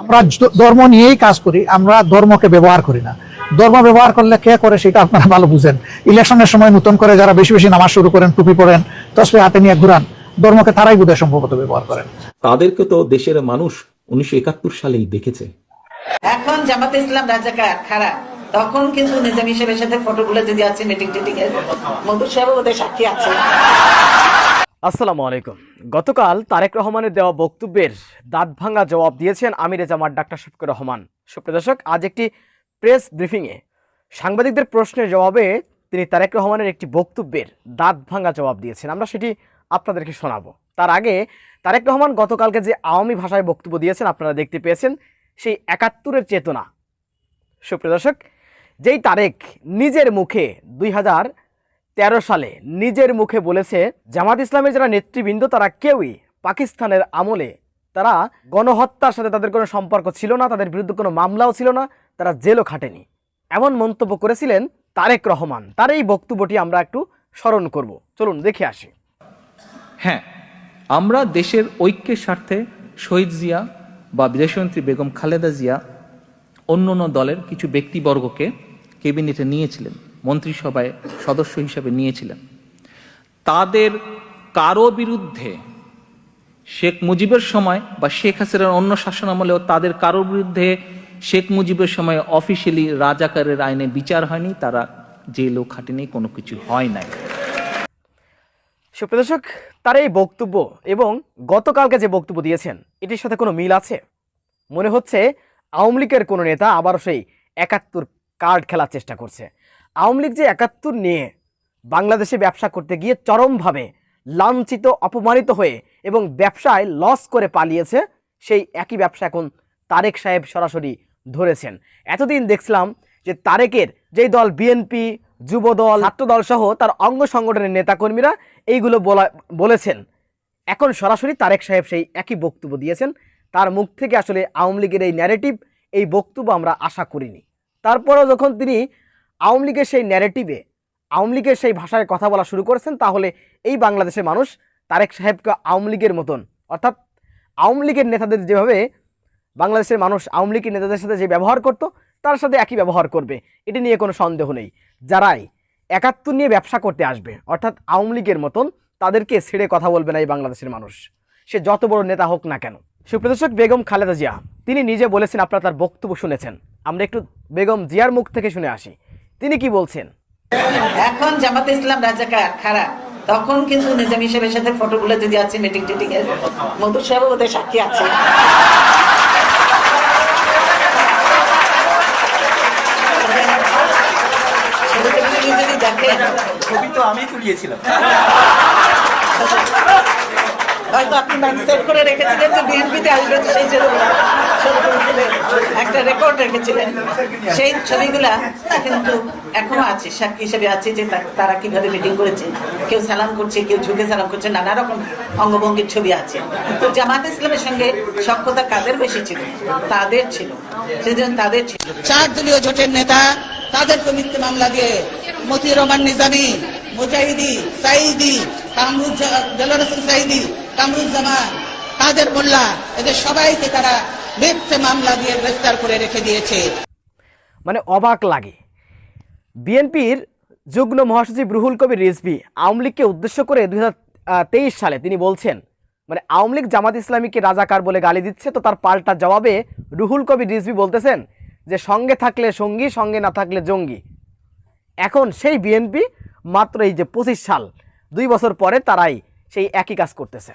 আমরা ধর্ম নিয়েই কাজ করি আমরা ধর্মকে ব্যবহার করি না। ধর্ম ব্যবহার করলে কে করে সেটা আপনারা ভালো বুঝেন। ইলেকশনের সময় নতুন করে যারা বেশি বেশি নামাজ শুরু করেন টুপি পরেন তসবে হাতে নিয়ে ঘুরান ধর্মকে তারাই বোধহয় সম্ভবত ব্যবহার করেন। তাদেরকে তো দেশের মানুষ উনিশশো একাত্তর সালেই দেখেছে। এখন জামাতে ইসলাম রাজাকার খারাপ তখন কিন্তু নিজামী সাহেবের সাথে ফটোগুলো যদি আছে মিটিং টিটিং এর মধুর সাহেব ওদের সাক্ষী আছে। আসসালামু আলাইকুম। গতকাল তারেক রহমানের দেওয়া বক্তব্যের দাঁত ভাঙা জবাব দিয়েছেন আমিরে জামার ডাক্তার শফিকুর রহমান। সুপ্রিয় দর্শক, আজ একটি প্রেস ব্রিফিংয়ে সাংবাদিকদের প্রশ্নের জবাবে তিনি তারেক রহমানের একটি বক্তব্যের দাঁত ভাঙা জবাব দিয়েছেন। আমরা সেটি আপনাদেরকে শোনাবো। তার আগে তারেক রহমান গতকালকে যে আওয়ামী ভাষায় বক্তব্য দিয়েছেন আপনারা দেখতে পেয়েছেন, সেই একাত্তরের চেতনা। সুপ্রিয় দর্শক, যেই তারেক নিজের মুখে দুই হাজার তেরো সালে নিজের মুখে বলেছে, জামাত ইসলামের যারা নেতৃবৃন্দ, তারা কেউই পাকিস্তানের আমলে, তারা গণহত্যার সাথে তাদের কোনো সম্পর্ক ছিল না, তাদের বিরুদ্ধে কোনো মামলাও ছিল না, তারা জেলও খাটেনি। এমন মন্তব্য করেছিলেন তারেক রহমান। তার এই বক্তব্যটি আমরা একটু স্মরণ করব। চলুন, দেখে আসি। হ্যাঁ আমরা দেশের ঐক্যের স্বার্থে শহীদ জিয়া বা বিদেশমন্ত্রী বেগম খালেদা জিয়া অন্য অন্য দলের কিছু ব্যক্তিবর্গকে কেবিনেটে নিয়েছিলেন। মন্ত্রিসভায় সদস্য হিসেবে নিয়েছিলেন। তাদের কারও বিরুদ্ধে শেখ মুজিবের সময় বা শেখ হাসিনার অন্য শাসন আমলেও তাদের কারোর বিরুদ্ধে শেখ মুজিবের সময় অফিসিয়ালি রাজাকারের আইনে বিচার হয়নি, তারা জেলও খাটেনি কোনো কিছু হয় নাই। সুপ্রিয় দর্শক, তার এই বক্তব্য এবং গতকালকে যে বক্তব্য দিয়েছেন, এটির সাথে কোনো মিল আছে? মনে হচ্ছে আওয়ামী লীগের কোনো নেতা আবারও সেই একাত্তর কার্ড খেলার চেষ্টা করছে। আওয়ামী লীগ যে একাত্তর নিয়ে বাংলাদেশে ব্যবসা করতে গিয়ে চরমভাবে লাঞ্ছিত, অপমানিত হয়ে এবং ব্যবসায় লস করে পালিয়েছে, সেই একই ব্যবসা এখন তারেক সাহেব সরাসরি ধরেছেন। এতদিন দেখছিলাম যে তারেকের যেই দল বিএনপি যুবদল ছাত্রদল সহ তার অঙ্গ সংগঠনের নেতাকর্মীরা এইগুলো বলা, বলেছেন। এখন সরাসরি তারেক সাহেব সেই একই বক্তব্য দিয়েছেন। তার মুখ থেকে আসলে আওয়ামী লীগের এই ন্যারেটিভ এই বক্তব্য আমরা আশা করিনি। তারপরেও যখন তিনি আওয়ামী লীগের সেই ন্যারেটিভে আওয়ামী লীগের সেই ভাষায় কথা বলা শুরু করেছেন, তাহলে এই বাংলাদেশের মানুষ তারেক সাহেবকে আওয়ামী লীগের মতন। অর্থাৎ আওয়ামী লীগের নেতাদের যেভাবে বাংলাদেশের মানুষ আওয়ামী লীগের নেতাদের সাথে যে ব্যবহার করত, তার সাথে একই ব্যবহার করবে, এটি নিয়ে কোনো সন্দেহ নেই। যারাই একাত্তর নিয়ে ব্যবসা করতে আসবে, অর্থাৎ আওয়ামী লীগের মতন, তাদেরকে ছেড়ে কথা বলবে না এই বাংলাদেশের মানুষ। সে যত বড় নেতা হোক না কেন। সুপ্রদর্শক বেগম খালেদা জিয়া, তিনি নিজে বলেছেন, আপনারা তার বক্তব্য শুনেছেন। আমরা একটু বেগম জিয়ার মুখ থেকে শুনে আসি। তিনি কি বলছেন? এখন জামাতে ইসলাম রাজাকার খারাপ। তখন কিন্তু নিজামী সাহেবের সাথে ফটোগুলো যদি আছে মিটিং টিটিং এর মধুর সাহেব ওদের সাক্ষী আছে। ছবি তো আমি তুলিয়েছিলাম। হয়তো আপনি মাইন্ড সেট করে রেখেছিলেন যে বিএনপিতে আসবে তো সেই তুলে একটা রেকর্ড রেখেছিলেন। সেই ছবিগুলা কিন্তু এখনও আছে, সাক্ষী হিসেবে আছে যে তারা কীভাবে মিটিং করেছে, কেউ সালাম করছে, কেউ ঝুঁকে সালাম করছে, নানা রকম অঙ্গভঙ্গির ছবি আছে। তো জামাত ইসলামের সঙ্গে সক্ষতা কাদের বেশি ছিল? তাদের ছিল। সেজন্য তাদের ছিল। চার দলীয় জোটের নেতা, তাদেরকে মিথ্যে মামলা দিয়ে মতিউর রহমান নিজামী, মুজাহিদি সাইদি কামরুজ দেলোয়ার হোসেন কামরুজ্জামান, কাদের মোল্লা, এদের সবাইকে তারা মিথ্যে মামলা দিয়ে গ্রেফতার করে রেখে দিয়েছে। মানে অবাক লাগে। বিএনপির যুগ্ম মহাসচিব রুহুল কবির রিজভি আওয়ামী লীগকে উদ্দেশ্য করে দুই সালে তিনি বলছেন মানে আওয়ামী লীগ জামাত ইসলামীকে রাজাকার বলে গালি দিচ্ছে, তো তার পাল্টা জবাবে রুহুল কবির রিজভি বলতেছেন যে, সঙ্গে থাকলে সঙ্গী, সঙ্গে না থাকলে জঙ্গি। এখন সেই বিএনপি মাত্র এই যে পঁচিশ সাল, দুই বছর পরে তারাই সেই একই কাজ করতেছে।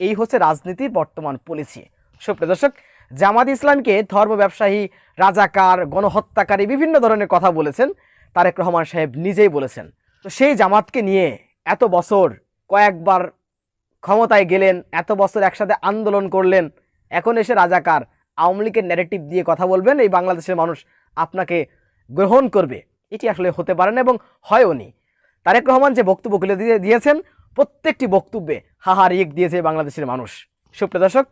এই হচ্ছে রাজনীতির বর্তমান পলিসি। সুপ্রিয় দর্শক জামাত ইসলামকে ধর্ম ব্যবসায়ী, রাজাকার, গণহত্যাকারী বিভিন্ন ধরনের কথা বলেছেন। তারেক রহমান সাহেব নিজেই বলেছেন। তো সেই জামাতকে নিয়ে এত বছর কয়েকবার ক্ষমতায় গেলেন, এত বছর একসাথে আন্দোলন করলেন, এখন এসে রাজাকার, আওয়ামী লীগের ন্যারেটিভ দিয়ে কথা বলবেন, এই বাংলাদেশের মানুষ আপনাকে গ্রহণ করবে। এটি আসলে হতে পারে না এবং হয়ওনি তারেক রহমান যে বক্তব্যগুলো দিয়ে দিয়েছেন, প্রত্যেকটি বক্তব্যে হাহা রিক দিয়েছে বাংলাদেশের মানুষ। সুপ্রিয় দর্শক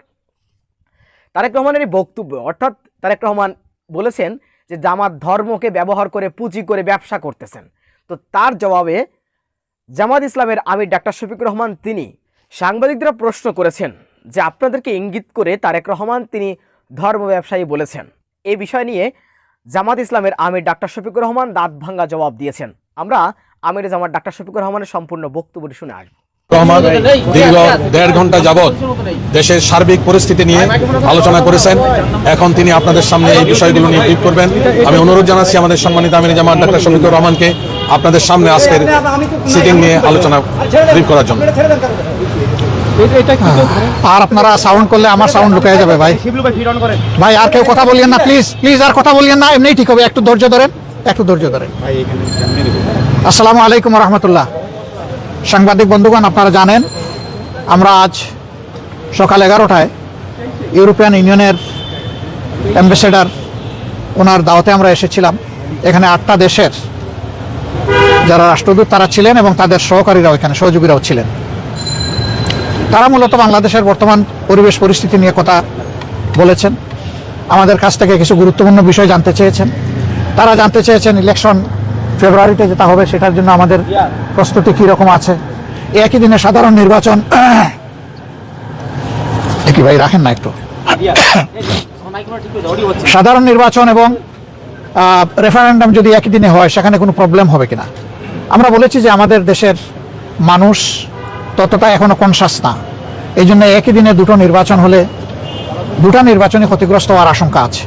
তারেক রহমানের এই বক্তব্য, অর্থাৎ তারেক রহমান বলেছেন যে জামাত ধর্মকে ব্যবহার করে পুঁজি করে ব্যবসা করতেছেন। তো তার জবাবে জামাত ইসলামের আমির ডাক্তার শফিক রহমান তিনি সাংবাদিকরা প্রশ্ন করেছেন যে আপনাদেরকে ইঙ্গিত করে তারেক রহমান তিনি ধর্ম ব্যবসায়ী বলেছেন। এই বিষয় নিয়ে জামাত ইসলামের আমির ডাক্তার শফিকুর রহমান দাঁত ভাঙ্গা জবাব দিয়েছেন। আমরা আমির জামাত ডাক্তার শফিকুর রহমানের সম্পূর্ণ বক্তব্যটি শুনে আসব। রহমান দীর্ঘ দেড় ঘণ্টা যাবৎ দেশের সার্বিক পরিস্থিতি নিয়ে আলোচনা করেছেন। এখন তিনি আপনাদের সামনে এই বিষয়গুলো নিয়ে ব্রিফ করবেন। আমি অনুরোধ জানাচ্ছি আমাদের সম্মানিত আমির জামান ডাক্তার শফিকুর রহমানকে আপনাদের সামনে আজকের সিটিং নিয়ে আলোচনা ব্রিফ করার জন্য। আর আপনারা সাউন্ড করলে আমার সাউন্ড ঢুকে যাবে ভাই। ভাই আর কেউ কথা বলিয়েন না প্লিজ প্লিজ আর কথা বলিয়েন না এমনিই ঠিক হবে। একটু ধৈর্য ধরেন একটু ধৈর্য ধরেন। আসসালামু আলাইকুম রহমতুল্লাহ। সাংবাদিক বন্ধুগণ, আপনারা জানেন, আমরা আজ সকাল এগারোটায় ইউরোপিয়ান ইউনিয়নের অ্যাম্বাসেডার, ওনার দাওয়াতে আমরা এসেছিলাম। এখানে আটটা দেশের যারা রাষ্ট্রদূত, তারা ছিলেন এবং তাদের সহকারীরাও এখানে, সহযোগীরাও ছিলেন। তারা মূলত বাংলাদেশের বর্তমান পরিবেশ পরিস্থিতি নিয়ে কথা বলেছেন। আমাদের কাছ থেকে কিছু গুরুত্বপূর্ণ বিষয় জানতে চেয়েছেন। তারা জানতে চেয়েছেন ইলেকশন ফেব্রুয়ারিতে যেটা হবে, সেটার জন্য আমাদের প্রস্তুতি কী রকম আছে? একই দিনে সাধারণ নির্বাচন। এ কি ভাই, রাখেন না একটু সাধারণ নির্বাচন এবং রেফারেন্ডাম যদি একই দিনে হয়, সেখানে কোনো প্রবলেম হবে কিনা? আমরা বলেছি যে আমাদের দেশের মানুষ ততটা এখনও কনসাস না। এই জন্য একই দিনে দুটো নির্বাচন হলে, দুটা নির্বাচনে ক্ষতিগ্রস্ত হওয়ার আশঙ্কা আছে।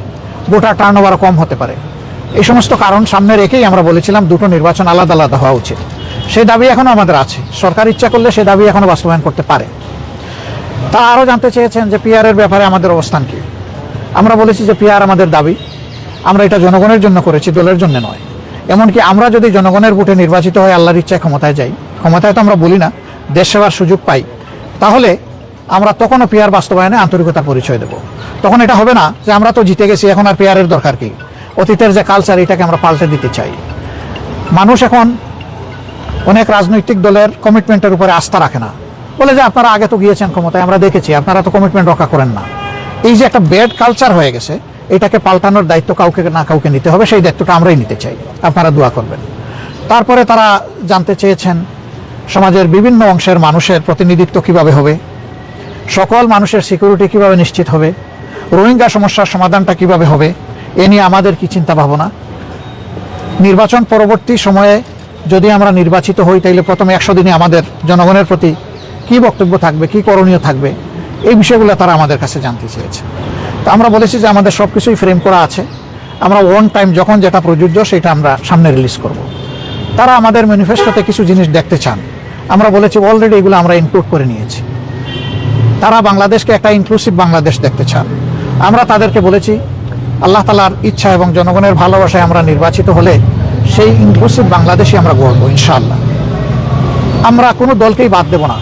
ভোটার টার্ন ওভার কম হতে পারে। এই সমস্ত কারণ সামনে রেখেই আমরা বলেছিলাম দুটো নির্বাচন আলাদা আলাদা হওয়া উচিত। সেই দাবি এখনও আমাদের আছে। সরকার ইচ্ছা করলে সেই দাবি এখনও বাস্তবায়ন করতে পারে। তারা আরও জানতে চেয়েছেন যে পিআর এর ব্যাপারে আমাদের অবস্থান কি। আমরা বলেছি যে পিআর আমাদের দাবি। আমরা এটা জনগণের জন্য করেছি, দলের জন্য নয়। এমনকি আমরা যদি জনগণের ভোটে নির্বাচিত হয়ে আল্লাহর ইচ্ছায় ক্ষমতায় যাই, ক্ষমতায় তো আমরা বলি না, দেশ সেবার সুযোগ পাই, তাহলে আমরা তখনও পিআর বাস্তবায়নে আন্তরিকতার পরিচয় দেব। তখন এটা হবে না যে আমরা তো জিতে গেছি, এখন আর পিআরের দরকার কি। অতীতের যে কালচার এটাকে আমরা পাল্টে দিতে চাই। মানুষ এখন অনেক রাজনৈতিক দলের কমিটমেন্টের উপরে আস্থা রাখে না। বলে যে আপনারা আগে তো গিয়েছেন ক্ষমতায়, আমরা দেখেছি, আপনারা তো কমিটমেন্ট রক্ষা করেন না। এই যে একটা ব্যাড কালচার হয়ে গেছে, এটাকে পাল্টানোর দায়িত্ব কাউকে না কাউকে নিতে হবে, সেই দায়িত্বটা আমরাই নিতে চাই। আপনারা দোয়া করবেন। তারপরে তারা জানতে চেয়েছেন, সমাজের বিভিন্ন অংশের মানুষের প্রতিনিধিত্ব কীভাবে হবে, সকল মানুষের সিকিউরিটি কীভাবে নিশ্চিত হবে, রোহিঙ্গা সমস্যার সমাধানটা কীভাবে হবে এ নিয়ে আমাদের কি চিন্তা ভাবনা? নির্বাচন পরবর্তী সময়ে যদি আমরা নির্বাচিত হই, তাইলে প্রথমে একশো দিনে আমাদের জনগণের প্রতি কি বক্তব্য থাকবে, কি করণীয় থাকবে, এই বিষয়গুলো তারা আমাদের কাছে জানতে চেয়েছে। তো আমরা বলেছি যে আমাদের সব কিছুই ফ্রেম করা আছে। আমরা ওয়ান টাইম যখন যেটা প্রযোজ্য সেটা আমরা সামনে রিলিজ করব। তারা আমাদের ম্যানিফেস্টোতে কিছু জিনিস দেখতে চান। আমরা বলেছি অলরেডি এগুলো আমরা ইনক্লুড করে নিয়েছি। তারা বাংলাদেশকে একটা ইনক্লুসিভ বাংলাদেশ দেখতে চান। আমরা তাদেরকে বলেছি আল্লাহ তালার ইচ্ছা এবং জনগণের ভালোবাসায় আমরা নির্বাচিত হলে সেই ইনক্লুসিভ বাংলাদেশই আমরা গড়ব, ইনশাআল্লাহ। আমরা কোনো দলকেই বাদ দেব না।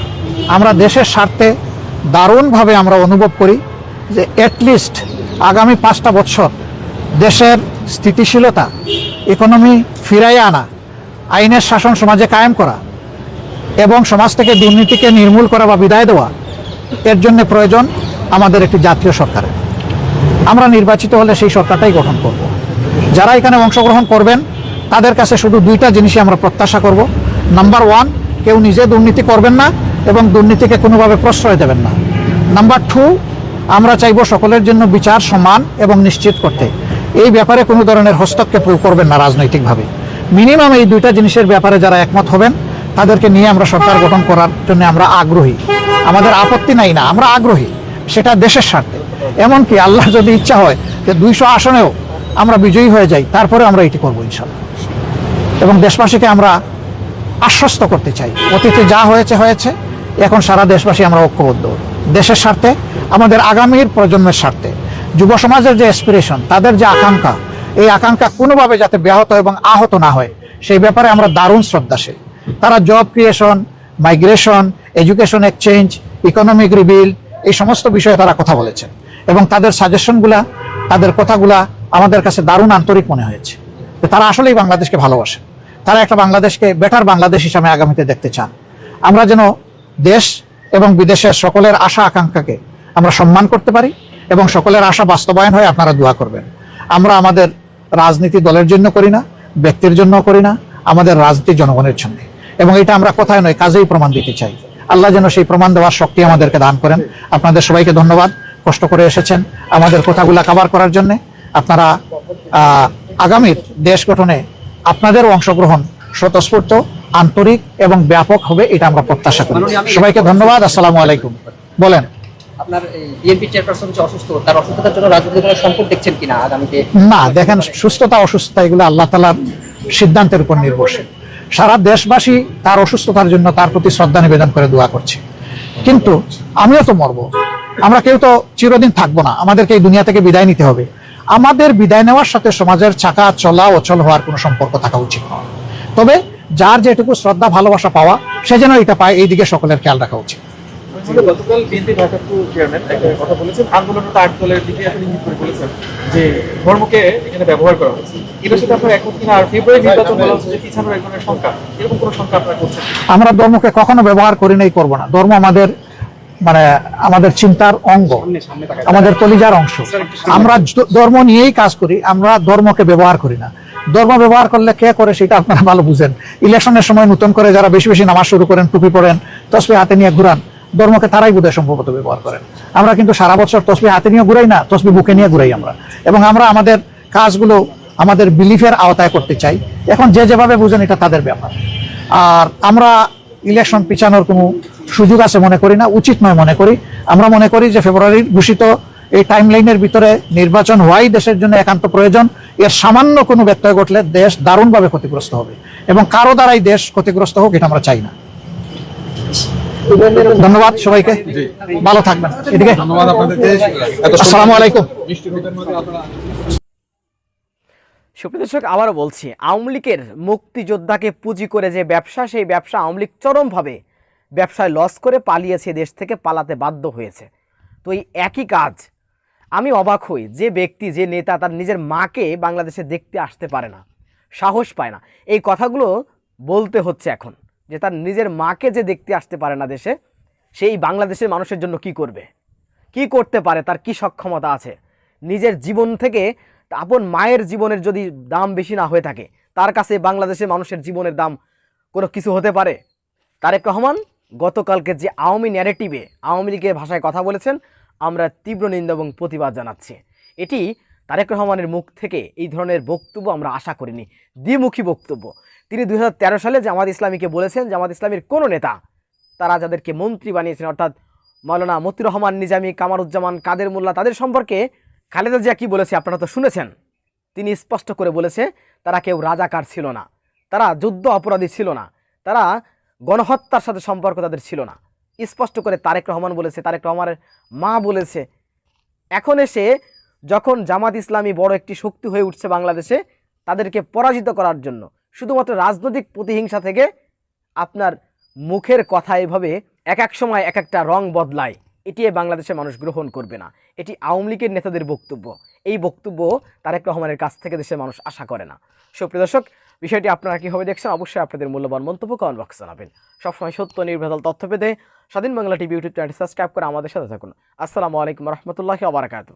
আমরা দেশের স্বার্থে দারুণভাবে আমরা অনুভব করি যে অ্যাটলিস্ট আগামী পাঁচটা বছর দেশের স্থিতিশীলতা ইকোনমি ফিরাইয়ে আনা, আইনের শাসন সমাজে কায়েম করা এবং সমাজ থেকে দুর্নীতিকে নির্মূল করা বা বিদায় দেওয়া, এর জন্য প্রয়োজন আমাদের একটি জাতীয় সরকারের। আমরা নির্বাচিত হলে সেই সরকারটাই গঠন করব। যারা এখানে অংশগ্রহণ করবেন, তাদের কাছে শুধু দুইটা জিনিসই আমরা প্রত্যাশা করব। নাম্বার ওয়ান কেউ নিজে দুর্নীতি করবেন না এবং দুর্নীতিকে কোনোভাবে প্রশ্রয় দেবেন না। নাম্বার টু আমরা চাইব সকলের জন্য বিচার সমান এবং নিশ্চিত করতে। এই ব্যাপারে কোনো ধরনের হস্তক্ষেপ করবেন না রাজনৈতিকভাবে। মিনিমাম এই দুইটা জিনিসের ব্যাপারে যারা একমত হবেন, তাদেরকে নিয়ে আমরা সরকার গঠন করার জন্য আমরা আগ্রহী। আমাদের আপত্তি নাই না, আমরা আগ্রহী। সেটা দেশের স্বার্থে। এমনকি আল্লাহ যদি ইচ্ছা হয় যে দুইশো আসনেও আমরা বিজয়ী হয়ে যাই তারপরে আমরা এটি করব ইনশাল্লাহ এবং দেশবাসীকে আমরা আশ্বস্ত করতে চাই। অতীতে যা হয়েছে হয়েছে। এখন সারা দেশবাসী আমরা ঐক্যবদ্ধ। দেশের স্বার্থে, আমাদের আগামীর প্রজন্মের স্বার্থে। যুব সমাজের যে অ্যাসপিরেশন তাদের যে আকাঙ্ক্ষা, এই আকাঙ্ক্ষা কোনোভাবে যাতে ব্যাহত এবং আহত না হয়, সেই ব্যাপারে আমরা দারুণ শ্রদ্ধাশীল। তারা job creation migration education exchange economic rebuild এই সমস্ত বিষয়ে তারা কথা বলেছেন। এবং তাদের সাজেশনগুলা তাদের কথাগুলা আমাদের কাছে দারুণ আন্তরিক মনে হয়েছে। তারা আসলেই বাংলাদেশকে ভালোবাসে তারা একটা বাংলাদেশকে বেটার বাংলাদেশ হিসাবে আগামীতে দেখতে চান। আমরা যেন দেশ এবং বিদেশের সকলের আশা আকাঙ্ক্ষাকে আমরা সম্মান করতে পারি এবং সকলের আশা বাস্তবায়ন হয় আপনারা দোয়া করবেন। আমরা আমাদের রাজনীতি দলের জন্য করি না, ব্যক্তির জন্য করি না, আমাদের রাজনীতি জনগণের জন্য। এবং এটা আমরা কোথায় নয়, কাজেই প্রমাণ দিতে চাই। আল্লাহ যেন সেই প্রমাণ দেওয়ার শক্তি আমাদেরকে দান করেন। আপনাদের সবাইকে ধন্যবাদ। কষ্ট করে এসেছেন আমাদের কথাগুলা কাভার করার জন্য। আপনারা আগামীর দেশ গঠনে আপনাদেরও অংশগ্রহণ স্বতঃস্ফূর্ত আন্তরিক এবং ব্যাপক হবে এটা আমরা প্রত্যাশা করি। সবাইকে ধন্যবাদ। আসসালামু আলাইকুম। বলেন। আপনার বিএনপি চেয়ারপারসন যে অসুস্থ। তার অসুস্থতার জন্য রাজনৈতিক কোনো সংকট দেখছেন কিনা আগামীতে? না দেখেন সুস্থতা অসুস্থতা এগুলো আল্লাহ তালার সিদ্ধান্তের উপর নির্ভরশীল। সারা দেশবাসী তার অসুস্থতার জন্য তার প্রতি শ্রদ্ধা নিবেদন করে দোয়া করছে। কিন্তু আমিও তো মরবো। আমরা কেউ তো চিরদিন থাকব না। আমাদেরকে এই দুনিয়া থেকে বিদায় নিতে হবে। আমাদের বিদায় নেওয়ার সাথে সমাজের চাকা চলা অচল হওয়ার কোনো সম্পর্ক থাকা উচিত নয়। তবে যার যেটুকু শ্রদ্ধা, ভালোবাসা পাওয়া, সে যেন এটা পায় এই দিকে সকলের খেয়াল রাখা উচিত। গতকাল বিএনপি ভারপ্রাপ্ত চেয়ারম্যান একটা কথা বলেছেন। আন্দোলনরত আট দলের দিকে এখন ইঙ্গিত করে বলেছেন যে ধর্মকে এখানে ব্যবহার করা হয়েছে। এটার সাথে আপনার একমত কিনা? আর ফেব্রুয়ারি নির্বাচন বলা হচ্ছে যে পিছানোর এক ধরনের শঙ্কা? এরকম কোনো শঙ্কা আপনারা করছেন? আমরা ধর্মকে কখনো ব্যবহার করি নাই করব না। ধর্ম আমাদের মানে আমাদের চিন্তার অঙ্গ। আমাদের কলিজার অংশ। আমরা ধর্ম নিয়েই কাজ করি আমরা ধর্মকে ব্যবহার করি না। ধর্ম ব্যবহার করলে কে করে সেটা আপনারা ভালো বুঝেন। ইলেকশনের সময় নতুন করে যারা বেশি বেশি নামাজ শুরু করেন টুপি পরেন তসবি হাতে নিয়ে ঘুরান ধর্মকে তারাই বোধহয় সম্ভবত ব্যবহার করেন। আমরা কিন্তু সারা বছর তসবি হাতে নিয়ে ঘুরাই না, তসবি বুকে নিয়ে ঘুরাই আমরা। এবং আমরা আমাদের কাজগুলো আমাদের বিলিফের আওতায় করতে চাই। এখন যে যেভাবে বুঝেন এটা তাদের ব্যাপার। আর আমরা ইলেকশন পিছানোর কোনো সুযোগ আছে মনে করি না, উচিত নয় মনে করি। আমরা মনে করি যে ফেব্রুয়ারির ঘোষিত এই টাইম লাইনের ভিতরে নির্বাচন হওয়াই দেশের জন্য একান্ত প্রয়োজন। এর সামান্য কোনো ব্যত্যয় ঘটলে দেশ দারুণভাবে ক্ষতিগ্রস্ত হবে। এবং কারও দ্বারাই দেশ ক্ষতিগ্রস্ত হোক এটা আমরা চাই না। ধন্যবাদ সবাইকে। ভালো থাকবেন। এদিকে। ধন্যবাদ আপনাদেরকে। আসসালামু আলাইকুম। মিষ্টি রোদের মধ্যে আপনারা সুপ্রিয় দর্শক আবারও বলছি আওয়ামী লীগের মুক্তিযোদ্ধাকে পুঁজি করে যে ব্যবসা সেই ব্যবসা আওয়ামী লীগ চরমভাবে ব্যবসায় লস করে পালিয়েছে দেশ থেকে পালাতে বাধ্য হয়েছে। তো এই একই কাজ আমি অবাক হই যে ব্যক্তি যে নেতা তার নিজের মাকে বাংলাদেশে দেখতে আসতে পারে না সাহস পায় না। এই কথাগুলো বলতে হচ্ছে এখন। যে তার নিজের মাকে যে দেখতে আসতে পারে না দেশে, সেই বাংলাদেশের মানুষের জন্য কি করবে? কি করতে পারে? তার কি সক্ষমতা আছে? নিজের জীবন থেকে আপন মায়ের জীবনের যদি দাম বেশি না হয়ে থাকে, তার কাছে বাংলাদেশের মানুষের জীবনের দাম কোনো কিছু হতে পারে? তারেক রহমান গতকালকে যে আওয়ামী ন্যারেটিভে আওয়ামী লীগের ভাষায় কথা বলেছেন, আমরা তীব্র নিন্দা এবং প্রতিবাদ জানাচ্ছি। এটি তারেক রহমানের মুখ থেকে এই ধরনের বক্তব্য আমরা আশা করিনি। দ্বিমুখী বক্তব্য। তিনি দু হাজার তেরো সালে জামাত ইসলামীকে বলেছেন, জামাত ইসলামীর কোনো নেতা তারা যাদেরকে মন্ত্রী বানিয়েছেন, অর্থাৎ মাওলানা মতির রহমান, নিজামী, কামারুজ্জামান, কাদের মোল্লা, তাদের সম্পর্কে খালেদা জিয়া কি বলেছে আপনারা তো শুনেছেন। তিনি স্পষ্ট করে বলেছে, তারা কেউ রাজাকার ছিল না, তারা যুদ্ধ অপরাধী ছিল না, তারা গণহত্যার সাথে সম্পর্ক তাদের ছিল না। স্পষ্ট করে তারেক রহমান বলেছে, তারেক রহমানের মা বলেছে। এখন এসে যখন জামাত ইসলামী বড় একটি শক্তি হয়ে উঠছে বাংলাদেশে, তাদেরকে পরাজিত করার জন্য, শুধুমাত্র রাজনৈতিক প্রতিহিংসা থেকে আপনার মুখের কথা এভাবে এক এক সময় এক একটা রং বদলায়। এটি বাংলাদেশের মানুষ গ্রহণ করবে না। এটি আওয়ামী লীগের নেতাদের বক্তব্য। এই বক্তব্য তারেক রহমানের কাছ থেকে দেশের মানুষ আশা করে না। সুপ্রিয় দর্শক, বিষয়টি আপনারা কীভাবে দেখছেন অবশ্যই আপনাদের মূল্যবান মন্তব্য কমেন্ট বক্সে জানাবেন। সবসময় সত্য, নির্ভেজাল তথ্য পেতে স্বাধীন বাংলা টিভি ইউটিউব চ্যানেলটি সাবস্ক্রাইব করে আমাদের সাথে থাকুন। আসসালামু আলাইকুম রহমতুল্লাহি আবরাকাতু